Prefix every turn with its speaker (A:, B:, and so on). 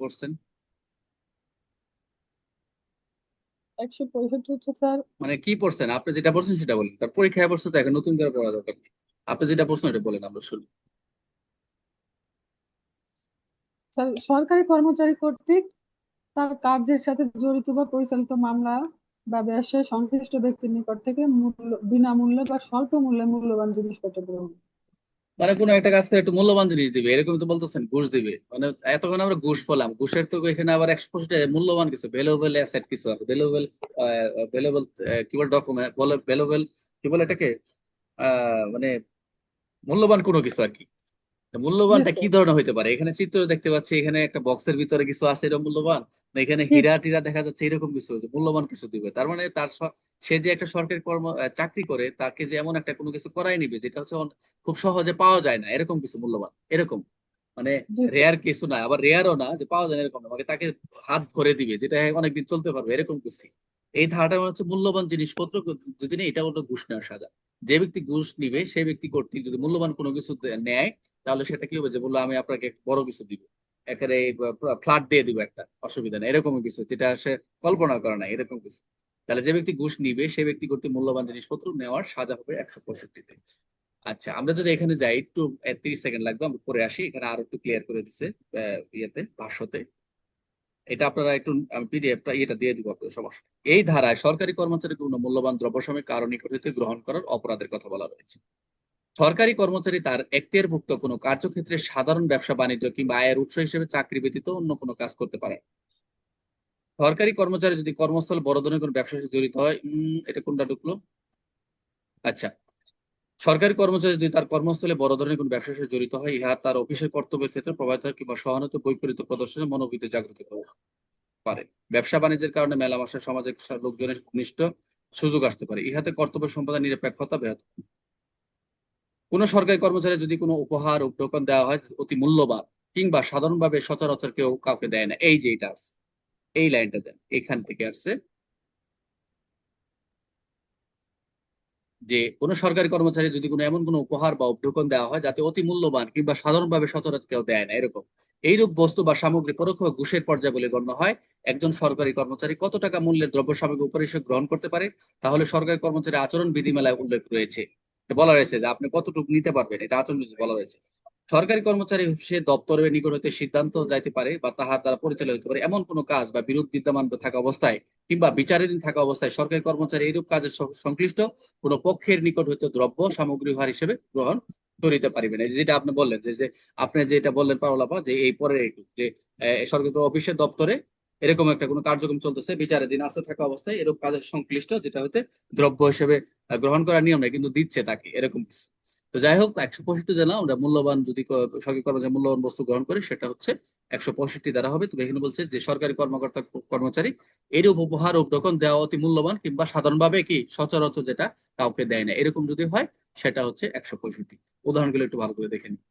A: করছেন?
B: একশো পঁয়ষট্টি হচ্ছে স্যার
A: মানে কি পড়ছেন? আপনি যেটা পড়ছেন সেটা বলেন। তার পরীক্ষায় পড়ছে তো এখন নতুন করে পড়া দরকার নেই। আপনি যেটা পড়ছেন এটা বলেন আমরা শুনি।
B: সরকারি কর্মচারী কর্তৃক তার কার্যের সাথে জড়িত বা পরিচালিত মামলা বা ব্যবসায় সংশ্লিষ্ট ব্যক্তির নিকট থেকে মূল্য বিনামূল্যে বা স্বল্প মূল্যে মূল্যবান জিনিসপত্র গ্রহণ।
A: মানে কোনো একটা কাজ একটু মূল্যবান জিনিস দিবে এরকম তো বলতেছেন, ঘুষ দিবে। মানে এতক্ষণ আমরা ঘুষ পেলাম, ঘুষের তো এখানে আবার একশো পঁচিশটা মূল্যবান কিছু ভ্যালুয়েবল অ্যাসেট কিছু আছে ভ্যালুয়েবল ভ্যালুয়েবল কি বলে ডকুমেন্ট বলে ভ্যালুয়েবল কি বলে এটাকে মানে মূল্যবান কোনো কিছু আর কি। মূল্যবানটা কি ধরনের হইতে পারে? এখানে চিত্র দেখতে পাচ্ছি এখানে একটা বক্সের ভিতরে কিছু আছে এরকম মূল্যবান? না এখানে. হীরা টিরা দেখা যাচ্ছে এরকম কিছু মূল্যবান কিছু দিবে। তার মানে তার সে যে একটা সরকারি কর্ম চাকরি করে তাকে যে এমন একটা কোনো কিছু করাই নিবে যেটা হচ্ছে খুব সহজে পাওয়া যায় না এরকম কিছু মূল্যবান এরকম। মানে রেয়ার কিছু না আবার রেয়ারও না যে পাওয়া যায় না এরকম না। তাকে হাত ধরে দিবে যেটা অনেকদিন চলতে পারবে এরকম কিছু। এই ধারাটা মানে হচ্ছে মূল্যবান জিনিসপত্র যদি নেই এটা হলো ঘুষ নেওয়ার সাজা। যে ব্যক্তি ঘুষ নিবে সেই ব্যক্তি কর্তৃক যদি মূল্যবান কোনো কিছু নেয় তাহলে সেটা কি হবে? যে বলল আমি আপনাকে বড় কিছু দিব। একেবারে ফ্ল্যাট দিয়ে দিব একটা অসুবিধা নেই এরকম কিছু যেটা সে কল্পনা করে না এরকম কিছু। তাহলে যে ব্যক্তি ঘুষ নিবে সেই ব্যক্তি কর্তৃক মূল্যবান জিনিসপত্র নেওয়ার সাজা হবে একশো পঁয়ষট্টিতে। আচ্ছা আমরা যদি এখানে যাই একটু তিরিশ সেকেন্ড লাগবে আমরা পরে আসি এখানে আরও একটু ক্লিয়ার করে আহ, ইয়েতে ভাষ্যতে। এটা আপনারা একটু পিডিএফটা ইয়েটা দিয়ে দিব আপনাদের সমস্যা এই ধারায় সরকারি কর্মচারী কোনো মূল্যবান দ্রব্য সাময়িক কারণ নিকট হইতে গ্রহণ করার অপরাধের কথা বলা রয়েছে সরকারি কর্মচারী তার এখতিয়ারভুক্ত কোনো কার্যক্ষেত্রে সাধারণ ব্যবসা বাণিজ্য কিংবা আয়ের উৎস হিসেবে চাকরি ব্যতীত অন্য কোনো কাজ করতে পারে সরকারি কর্মচারী যদি কর্মস্থল বড় ধরনের কোনো ব্যবসার সাথে জড়িত হয় এটা কোনটা ঢুকলো? আচ্ছা সরকারি কর্মচারী যদি তার কর্মস্থলে বড় ধরনের কোনো ব্যবসার সাথে জড়িত হয়, ইহা তার অফিসের কর্তব্যের ক্ষেত্রে প্রভাবিত কিংবা সহানুত বৈপরীত্য প্রদর্শনের মনোবৃত্তি জাগ্রত পারে। ব্যবসা বাণিজ্যের কারণে মেলামেশা সমাজের লোকজনের ঘনিষ্ঠ সুযোগ আসতে পারে। ইহাতে কর্তব্য সম্পাদন নিরপেক্ষতা ব্যাহত। কোনো সরকারি কর্মচারী যদি কোনো উপহার উপটোকন দেওয়া হয়, অতি মূল্যবান, কিংবা সাধারণভাবে সচরাচর কেউ কাউকে দেয় না। এই যে এটা এই লাইনটা দেন। এখান থেকে আসছে যে কোনো সরকারি কর্মচারী যদি কোনো এমন কোনো উপহার বা অভ্যুকন দেওয়া হয় যাতে অতি মূল্যবান কিংবা সাধারণভাবে সচরাচর কেউ দেয় না, এরকম। এইরূপ বস্তু বা সামগ্রী পরোক্ষ ঘুষের পর্যায়ে বলে গণ্য হয়। একজন সরকারি কর্মচারী কত টাকা মূল্যের দ্রব্য সামগ্রী উপরে গ্রহণ করতে পারে, তাহলে সরকারি কর্মচারী আচরণ বিধিমেলায় উল্লেখ রয়েছে। বলা রয়েছে যে আপনি কতটুকু নিতে পারবেন, এটা আচরণ বিধি বলা রয়েছে সরকারি কর্মচারী সে দপ্তরের নিকট হতে সিদ্ধান্ত যাইতে পারে বা তাহার দ্বারা পরিচালিত হতে পারে। এমন কোনো কাজ বা বিরোধ বিদ্যমান থাকা অবস্থায় কিংবা বিচারাধীন থাকা অবস্থায় সরকারি কর্মচারী এইরূপ কাজের সংশ্লিষ্ট কোনো পক্ষের নিকট হইতে দ্রব্য, সামগ্রী, উপহার হিসেবে গ্রহণ করিতে পারিবেন যেটা আপনি বললেন যে আপনি যেটা বললেন পাওলাপা, যে এই এইটুক যে সরকারি অফিসের দপ্তরে এরকম একটা কোনো কার্যক্রম চলতেছে, বিচারাধীন আছে থাকা অবস্থায় এরকম কাজের সংশ্লিষ্ট যেটা হইতে দ্রব্য হিসেবে গ্রহণ করার নিয়ম নেই, কিন্তু দিচ্ছে তাকে, এরকম তো যাই হোক, একশো পঁয়ষট্টি জানা আমরা মূল্যবান যদি সরকারি কর্মচারী মূল্যবান বস্তু গ্রহণ করে, সেটা হচ্ছে একশো পঁয়ষট্টি দ্বারা হবে। তবে এখানে বলছে যে সরকারি কর্মকর্তা কর্মচারী এরূপ উপহার উপঢৌকন দেওয়া অতি মূল্যবান কিংবা সাধারণভাবে কি সচরাচর যেটা কাউকে দেয় না। এরকম যদি হয়, সেটা হচ্ছে একশো পঁয়ষট্টি। উদাহরণগুলো একটু ভালো করে দেখে নিন